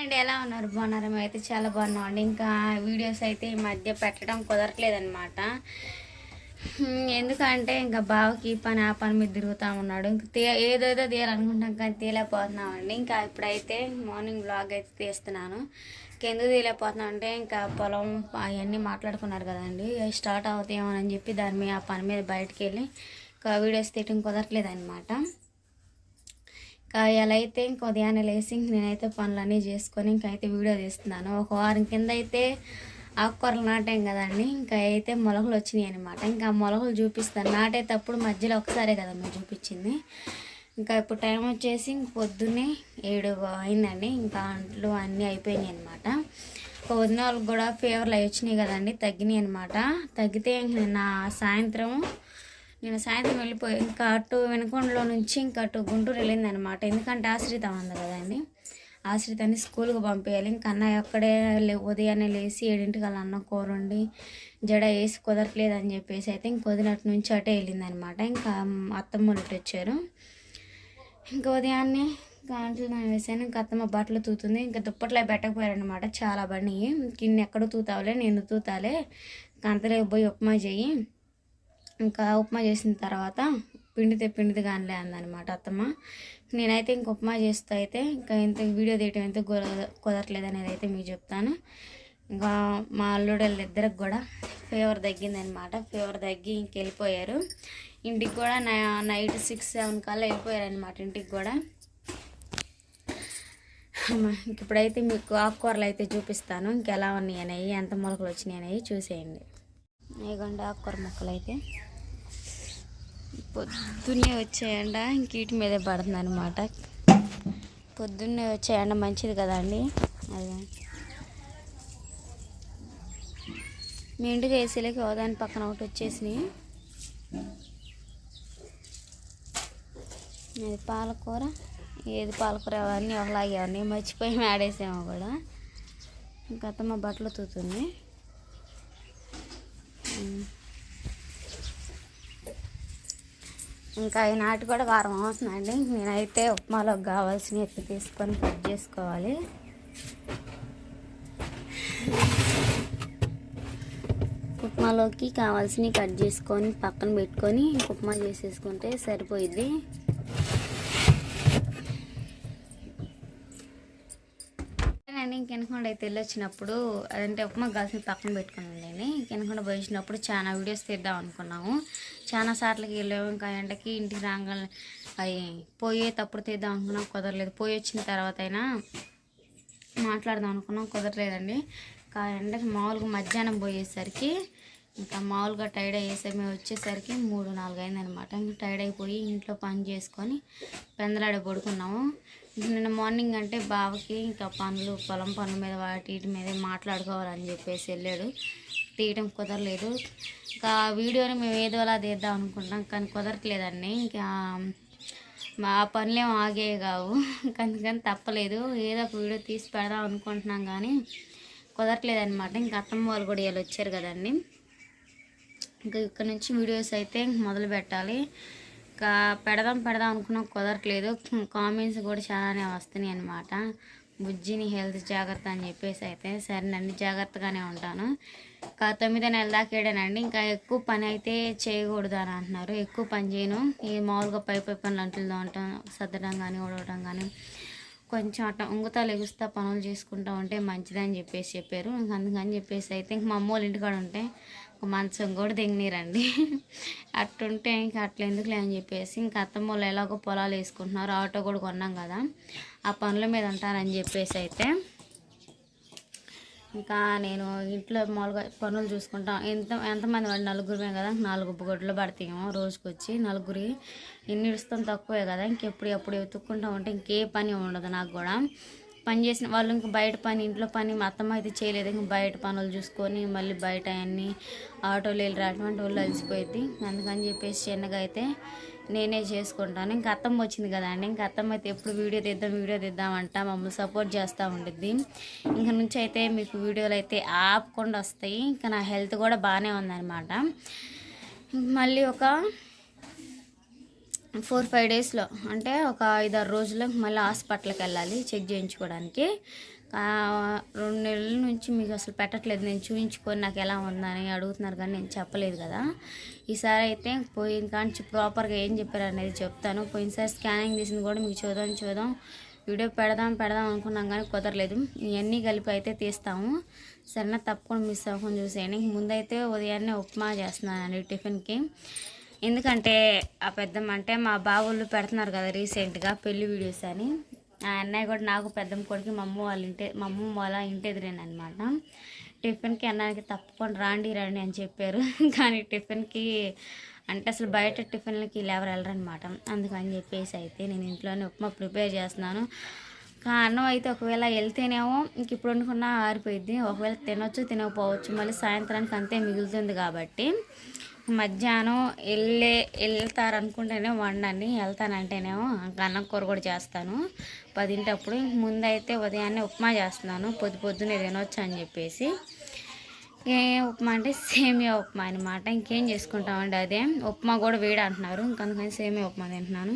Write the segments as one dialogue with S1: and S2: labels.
S1: And ఎలా ఉన్నారు? బాగున్నారు? అయితే చాలా బాగున్నాం అండి. ఇంకా వీడియోస్ అయితే ఈ మధ్య పెట్టడం కుదరట్లేదన్నమాట. ఎందుకంటే ఇంకా బావకి ఈ పని ఆ పని మీద తిరుగుతూ ఉన్నాడు. ఇంకా తీ ఏదేదో తీయాలనుకుంటాం కానీ తీయలేకపోతున్నామండి ఇంకా ఇప్పుడైతే మార్నింగ్ బ్లాగ్ అయితే తీస్తున్నాను. ఇంకెందుకు తీయలేకపోతున్నాం అంటే ఇంకా పొలం అవన్నీ మాట్లాడుకున్నారు కదండి. స్టార్ట్ అవుతాయేమో అని చెప్పి దాని మీద ఆ పని మీద బయటకు వెళ్ళి ఇంకా వీడియోస్ తీయటం కుదరట్లేదనమాట ఇంకా ఎలా అయితే ఇంక ఉదయాన్నే లేసి ఇంక నేనైతే పనులన్నీ చేసుకొని ఇంకైతే వీడియో తీస్తున్నాను. ఒక వారం కింద అయితే ఆకుకూరలు నాటాం కదండి. ఇంకా అయితే మొలకలు వచ్చినాయి అనమాట ఇంకా మొలకలు చూపిస్తాను. నాటేటప్పుడు మధ్యలో ఒకసారే కదా మీరు చూపించింది. ఇంకా ఇప్పుడు టైం వచ్చేసి ఇంక పొద్దున్నే ఏడు అయిందండి. ఇంకా అంట్లు అన్నీ అయిపోయినాయి అనమాట వదిన వాళ్ళకి కూడా ఫీవర్లు అవి వచ్చినాయి కదండి. తగ్గినాయి అనమాట తగ్గితే ఇంక నిన్న సాయంత్రం నేను సాయంత్రం వెళ్ళిపోయి ఇంకా అటు వెనుకొండలో నుంచి ఇంకా అటు గుంటూరు వెళ్ళిందనమాట ఎందుకంటే ఆశ్రిత ఉంది కదండి ఆశ్రితాన్ని స్కూల్కి పంపించాలి ఇంకా అన్నయ్య అక్కడే ఉదయాన్నే లేచి ఏడింటికి అలా అన్న కూర జడ వేసి కుదరట్లేదు అని చెప్పేసి అయితే ఇంక వదినట్టు నుంచి అటే వెళ్ళిందనమాట ఇంకా అత్తమ్మ ఇటు వచ్చారు. ఇంకా ఉదయాన్నే గాంట్లు వేసాను ఇంకా అత్తమ్మ బట్టలు తూతుంది. ఇంకా దుప్పట్లో పెట్టకపోయారనమాట చాలా బండి కింద ఎక్కడ తూతావులే? నేను తూతాలే. ఇంకా అంతలో పోయి ఉప్మా చెయ్యి ఇంకా ఉప్మా చేసిన తర్వాత పిండితే పిండిది కానిలే అందనమాట అత్తమ్మ. నేనైతే ఇంక ఉప్మా చేస్తూ అయితే ఇంకా ఇంత వీడియో తీయటం ఎంత కుదరట్లేదు అనేది అయితే మీకు చెప్తాను. ఇంకా మా అల్లుడళ్ళు ఇద్దరికి కూడా ఫీవర్ తగ్గిందనమాట ఫీవర్ తగ్గి ఇంక వెళ్ళిపోయారు. ఇంటికి కూడా నై- నైట్ సిక్స్ సెవెన్ కల్లా వెళ్ళిపోయారు అనమాట ఇంటికి కూడా. ఇప్పుడైతే మీకు ఆకుకూరలు అయితే చూపిస్తాను. ఇంకెలా ఉన్నాయి అనేవి ఎంత మొలకలు వచ్చినాయి అనేవి చూసేయండి. ఇదిగోండి ఆకుకూర మొక్కలు అయితే పొద్దున్నే వచ్చేయండ ఇంకీటి మీదే పడుతుంది అనమాట పొద్దున్నే వచ్చేయండ మంచిది కదండి అది. మీ ఇంటికి వేసేలేక ఓదాని పక్కన ఒకటి వచ్చేసినాయి. అది పాలకూర ఏది పాలకూర అవన్నీ ఒకలాగే ఉన్నాయి. మర్చిపోయి ఆడేసాము కూడా. ఇంకా అత్తమ్మ బట్టలు తూతుంది ఇంకా ఈనాటి కూడా వారం అవుతుందండి. నేనైతే ఉప్మాలోకి కావాల్సినవి ఎత్తి తీసుకొని కట్ చేసుకోవాలి. ఉప్మాలోకి కావాల్సినవి కట్ చేసుకొని పక్కన పెట్టుకొని ఉప్మా చేసేసుకుంటే సరిపోయిద్ది. అండ్ ఇంకెనకుండా అయితే వెళ్ళొచ్చినప్పుడు అదంటే ఉప్మా కలిసి పక్కన పెట్టుకుని ఉండండి ఇంకెనకుండా పోయించినప్పుడు చాలా వీడియోస్ తీద్దాం అనుకున్నాము. చాలా సార్లకి వెళ్ళాము. ఇంకా ఎండకి ఇంటికి రాగానే అవి పోయేటప్పుడు తీద్దాం అనుకున్నాం. కుదరలేదు. పోయి వచ్చిన తర్వాత అయినా మాట్లాడదాం అనుకున్నాం. కుదరలేదండి. ఇంకా ఎండకి మామూలుగా మధ్యాహ్నం పోయేసరికి ఇంకా మామూలుగా టైర్డ్ అయ్యేసరికి మేము వచ్చేసరికి మూడు నాలుగు అయిందనమాట ఇంకా టైర్డ్ అయిపోయి ఇంట్లో పని చేసుకొని పెందలాడ పడుకున్నాము. నిన్న మార్నింగ్ అంటే బావకి ఇంకా పనులు పొలం పనుల మీద వాటి వీటి మీద మాట్లాడుకోవాలని చెప్పేసి వెళ్ళాడు. తీయటం కుదరలేదు. ఇంకా వీడియోని మేము ఏదో అలా తీద్దాం అనుకుంటాం కానీ కుదరట్లేదండి ఇంకా మా పనులేం ఆగే కావు. అందుకని తప్పలేదు. ఏదో ఒక వీడియో తీసి పెడదాం అనుకుంటున్నాం కానీ కుదరట్లేదన్నమాట ఇంకా అత్తమ్మ వాళ్ళు కూడా వీళ్ళు వచ్చారు కదండి. ఇంకా ఇక్కడ నుంచి వీడియోస్ అయితే మొదలు పెట్టాలి. ఇంకా పెడదాం పెడదాం అనుకున్నా. కుదరట్లేదు. కామెంట్స్ కూడా చాలానే వస్తున్నాయి అనమాట బుజ్జిని హెల్త్ జాగ్రత్త అని చెప్పేసి అయితే సరేనండి జాగ్రత్తగానే ఉంటాను. ఇంకా తొమ్మిదో నెల దాకా ఏడానండి ఇంకా ఎక్కువ పని అయితే చేయకూడదు అని అంటున్నారు. ఎక్కువ పని చేయను. ఈ మామూలుగా పై పై పనులు అంటులు తోమటం సర్దడం కానీ ఉడవడం కానీ కొంచెం అట్లా ఉంగుతా లెగుస్తా పనులు చేసుకుంటా ఉంటే మంచిదని చెప్పేసి చెప్పారు. ఇంక అందుకని చెప్పేసి అయితే ఇంక మా అమ్మ వాళ్ళ ఇంటికాడ ఉంటే ఒక మంచం కూడా దిగనీరండి అట్టుంటే ఇంక అట్లా ఎందుకులే అని చెప్పేసి ఇంక అత్తమ్మ వాళ్ళు ఎలాగో పొలాలు వేసుకుంటున్నారు ఆటో కూడా కొన్నాం కదా ఆ పనుల మీద ఉంటారని చెప్పేసి అయితే ఇంకా నేను ఇంట్లో మామూలుగా పనులు చూసుకుంటాం. ఎంత ఎంతమంది వాడు? నలుగురిమే కదా నాలుగు గొడ్లు పడతాయేమో రోజుకొచ్చి నలుగురి. ఇన్ని ఇడుస్తాం తక్కువే కదా ఇంకెప్పుడు ఎప్పుడు వెతుక్కుంటా ఉంటే ఇంకే పని ఉండదు నాకు కూడా. పని చేసిన వాళ్ళు ఇంక బయట పని ఇంట్లో పని మా అత్తమ్మ అయితే చేయలేదు. ఇంక బయట పనులు చూసుకొని మళ్ళీ బయట అన్ని ఆటోలు వెళ్ళి రావడం వాళ్ళు అలసిపోయింది అందుకని చెప్పేసి చిన్నగా అయితే నేనే చేసుకుంటాను. ఇంకా అత్తమ్మ వచ్చింది కదండి ఇంకా అత్తమ్మ అయితే ఎప్పుడు వీడియో తీద్దాం వీడియో తీద్దాం అంట. మమ్మల్ని సపోర్ట్ చేస్తూ ఉండిద్ది. ఇంక నుంచి అయితే మీకు వీడియోలు అయితే ఆపకుండా వస్తాయి. ఇంకా నా హెల్త్ కూడా బాగానే ఉందన్నమాట. మళ్ళీ ఒక ఫోర్ ఫైవ్ డేస్లో. అంటే ఒక ఐదారు రోజుల్లో మళ్ళీ హాస్పిటల్కి వెళ్ళాలి చెక్ చేయించుకోవడానికి. రెండు నెలల నుంచి మీకు అసలు పెట్టట్లేదు. నేను చూపించుకొని నాకు ఎలా ఉందని అడుగుతున్నారు కానీ నేను చెప్పలేదు కదా. ఈసారి అయితే పోయిన కానీ ప్రాపర్గా ఏం చెప్పారు అనేది చెప్తాను. పోయినసారి స్కానింగ్ తీసింది కూడా మీకు చూద్దాం చూద్దాం. వీడియో పెడదాం పెడదాం అనుకున్నాం కానీ కుదరలేదు. ఇవన్నీ కలిపి అయితే తీస్తాము. సరేనా తప్పకుండా మిస్ అవ్వకుండా చూసేయండి. ముందైతే ఉదయాన్నే ఉప్మా చేస్తున్నానండి టిఫిన్కి. ఎందుకంటే ఆ పెద్దమ్మ అంటే మా బావుళ్ళు పెడుతున్నారు కదా రీసెంట్గా పెళ్ళి వీడియోస్ అని. ఆ అన్నయ్య కూడా నాకు పెద్దమ్మ కొడుకు మా అమ్మ వాళ్ళ ఇంటి మా అమ్మ వాళ్ళ ఇంటి ఎదురేనమాట టిఫిన్కి అన్నానికి తప్పకుండా రాండి రండి అని చెప్పారు. కానీ టిఫిన్కి అంటే అసలు బయట టిఫిన్లకి ఇలా ఎవరు వెళ్ళరనమాట అందుకని చెప్పేసి అయితే నేను ఇంట్లోనే ఉప్మా ప్రిపేర్ చేస్తున్నాను. కా అన్నం అయితే ఒకవేళ వెళ్తేనేమో ఇంక ఇప్పుడు వండుకున్నా ఆరిపోయింది ఒకవేళ తినొచ్చు తినకపోవచ్చు. మళ్ళీ సాయంత్రానికి అంతే మిగులుతుంది కాబట్టి. మధ్యాహ్నం వెళ్ళే వెళ్తారనుకుంటేనే వండండి వెళ్తానంటేనేమో అన్నం కూర కూడా చేస్తాను. పదింటప్పుడు ముందైతే ఉదయాన్నే ఉప్మా చేస్తున్నాను. పొద్దు పొద్దున్నే తినొచ్చు అని చెప్పేసి. ఏ ఉప్మా అంటే సేమియా ఉప్మా అనమాట ఇంకేం చేసుకుంటామండి అదే? ఉప్మా కూడా వేడి అంటున్నారు. ఇంకందుకని సేమియా ఉప్మా తింటున్నాను.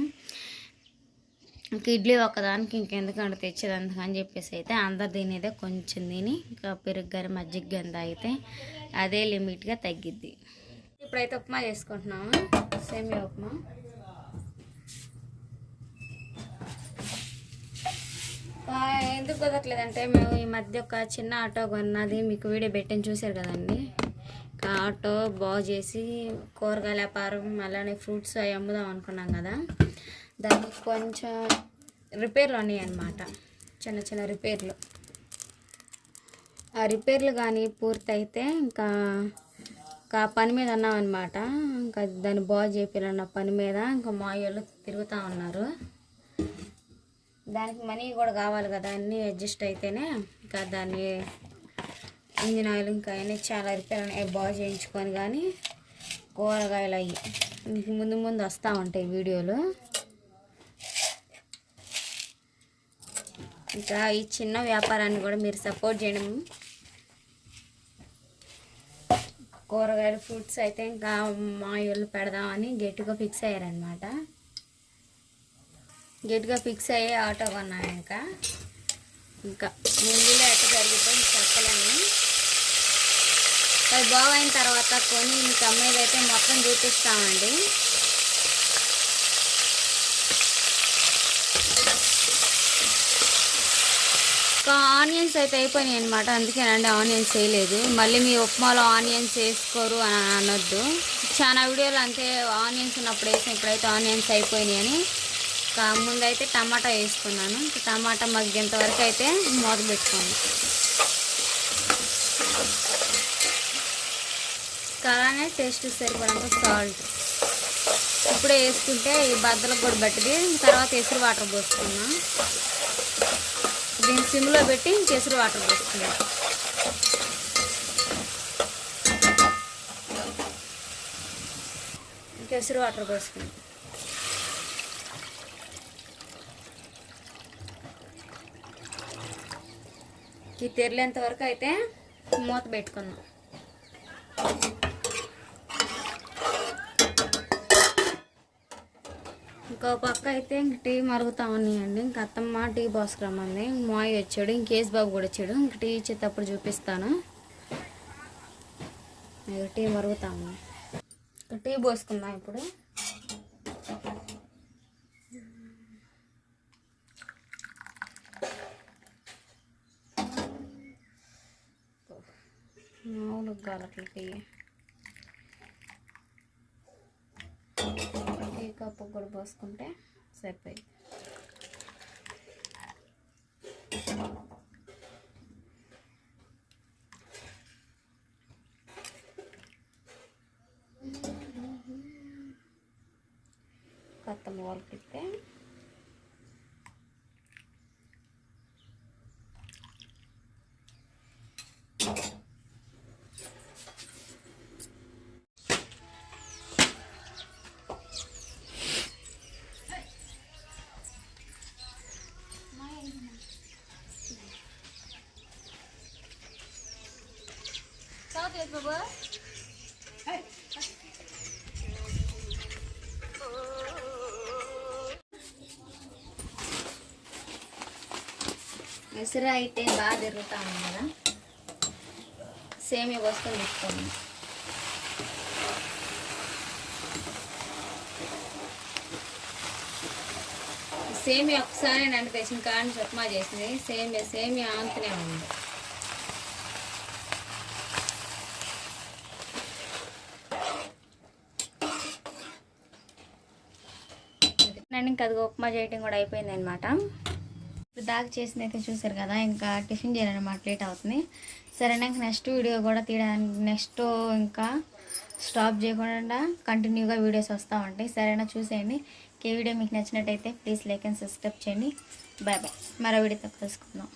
S1: ఇంక ఇడ్లీ ఒకదానికి ఇంకెందుకంటే తెచ్చేది అందుకని చెప్పేసి అయితే అందరు తినేదే కొంచెం తిని ఇంకా పెరుగు గారి మజ్జిగ గంద అయితే అదే లిమిట్గా తగ్గిద్ది. ఇప్పుడైతే ఉప్మా చేసుకుంటున్నాము. సేమియా ఉప్మా. ఎందుకు కుదరట్లేదంటే మేము ఈ మధ్య ఒక చిన్న ఆటో కొన్నది మీకు వీడియో పెట్టని చూశారు కదండి. ఆటో బాగు చేసి కూరగాయల వ్యాపారం అలానే ఫ్రూట్స్ అవి అమ్ముదాం అనుకున్నాం కదా. దానికి కొంచెం రిపేర్లు ఉన్నాయి అన్నమాట. చిన్న చిన్న రిపేర్లు. ఆ రిపేర్లు కానీ పూర్తయితే ఇంకా ఇంకా పని మీద అన్నామన్నమాట ఇంకా దాన్ని బాగు చేయాలన్న పని మీద ఇంకా మా వాళ్ళు తిరుగుతూ ఉన్నారు. దానికి మనీ కూడా కావాలి కదా అన్నీ అడ్జస్ట్ అయితేనే ఇంకా దాన్ని ఇంజిన్ ఆయిల్ ఇంకా అన్నీ చాలా రిపేర్ అవి బాగు చేయించుకొని కానీ కూరగాయలు అవి ముందు ముందు వస్తూ ఉంటాయి వీడియోలు. ఇంకా ఈ చిన్న వ్యాపారాన్ని కూడా మీరు సపోర్ట్ చేయడం కూరగాయలు ఫ్రూట్స్ అయితే ఇంకా మా ఇళ్ళు పెడదామని గట్టిగా ఫిక్స్ అయ్యారనమాట గట్టిగా ఫిక్స్ అయ్యి ఆటో కొన్నాను ఇంకా. ఇంకా ముందులో ఎట్ట జరుగుతుంది చెప్పలేము అది బాగైన తర్వాత కొని మీకు అమ్మేది అయితే మొత్తం చూపిస్తామండి. ఇంకా ఆనియన్స్ అయితే అయిపోయినాయి అనమాట అందుకేనండి ఆనియన్స్ వేయలేదు మళ్ళీ మీ ఉప్మాలో ఆనియన్స్ వేసుకోరు అని అనొద్దు. చాలా వీడియోలు అంతే ఆనియన్స్ ఉన్నప్పుడు వేసిన ఇప్పుడైతే ఆనియన్స్ అయిపోయినాయి అని. ఇంకా ముందైతే టమాటా వేసుకున్నాను. టమాటా మగ్గేంత వరకు అయితే మూత పెట్టుకోండి. అలానే టేస్ట్ సరిపడంత సాల్ట్. ఇప్పుడే వేసుకుంటే ఈ బద్దలకు కూడా పట్టింది. తర్వాత ఎసురు వాటర్ పోసుకున్నాను దీన్ని సిమ్లో పెట్టి కేసరి వాటర్ పోసుకున్నాం కేసరి వాటర్ పోసుకున్నాం ఈ తెరలేంత వరకు అయితే మూత పెట్టుకున్నాం ఒక పక్క అయితే ఇంక టీ మరుగుతా ఉన్నాయండి. ఇంక అత్తమ్మ టీ పోసుకురమ్మంది మాయ్ వచ్చాడు. ఇంకేస్ బాబు కూడా వచ్చాడు. ఇంక టీ ఇచ్చేటప్పుడు చూపిస్తాను. టీ మరుగుతా టీ పోసుకుందాం ఇప్పుడు. మామూలుగా కాలట్ల టీ టీ. కప్పు కూడా పోసుకుంటే సరిపోయి కొత్త చాక్లెట్ అయితే బాగా తిరుగుతా ఉంది కదా. సేమియా వస్తువులు పెట్టుకోండి సేమియా ఒకసారి నన్ను తెచ్చిన కానీ చెప్పమా చేసింది. సేమియా సేమియా అంతనే ఉంది. అండ్ ఇంకా అది ఉప్మా చేయటం కూడా అయిపోయింది అనమాట ఇప్పుడు దాకా చేసినైతే చూసారు కదా ఇంకా టిఫిన్ చేయాలన్నమాట లేట్ అవుతుంది. సరే నాకు నెక్స్ట్ వీడియో కూడా తీయడానికి నెక్స్ట్ ఇంకా స్టాప్ చేయకుండా కంటిన్యూగా వీడియోస్ వస్తూ ఉంటాయి. సరేనా చూసేయండి. ఈ వీడియో మీకు నచ్చినట్టయితే ప్లీజ్ లైక్ అండ్ సబ్స్క్రైబ్ చేయండి. Bye bye. మరో వీడియోతో కలుసుకుందాం.